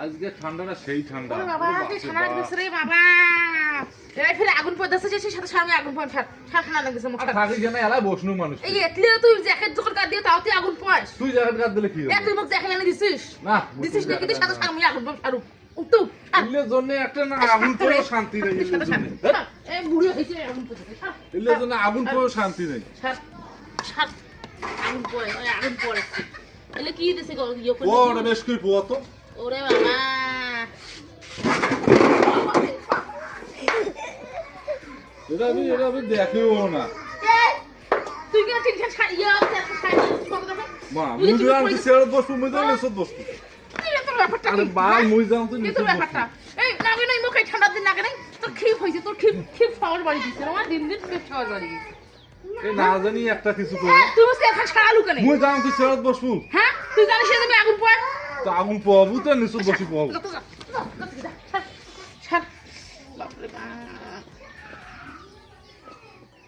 আজকে ঠান্ডাটা সেই ঠান্ডা। ওরে বাবা ওরে কি বাপরে ঠান্ডা বাপ। রে বাবা। এই ফিরে আগুন পড়তেছে যে সেই সাথে সামনে আগুন পড়ে ফের ঠান্ডা লাগতেছে মুখ থাকি কেন? এলা বসনু মানুষ। এই এতলে তুই জ্যাকেট যখন কাট দিয়ে তাও তুই আগুন পড়স তুই জ্যাকেট কাট দিলে কি হবে? তুই মুখ জ্যাকেট এনে দিছিস? না দিছিস নাকি তুই সাথে সামনে আগুন পড় সারু উঠু ইল্লের জন্য একটা না আগুন পড়েও শান্তি নেই এই বুড়ি হইছে আগুন জন্য শান্তি নেই। পড়ে আগুন পড়ে এলে কি দিছে গো ইয়ে করে ও ওটা বেশ করে পোয়া তো ওরে বাবা। এটা আমি এটা আমি দেখেও না। তুই কি ইয়ে মা কি ব্যাপারটা আরে বা হ্যাঁ? ব্যাপারটা। এই নাগে নাই মুখে ঠান্ডা দিন নাগে নাই? তোর খিপ হয়েছে তোর খিপ খিপ খাওয়ার বাড়ি আমার দিন দিন বাড়ি এই না জানি একটা কিছু করে হ্যাঁ তুই এখন ছাড়া লুকানে। হ্যাঁ? তুই জানিস তুমি আগুন পড় તો આવું પોવું તો ને શું પછી પોવું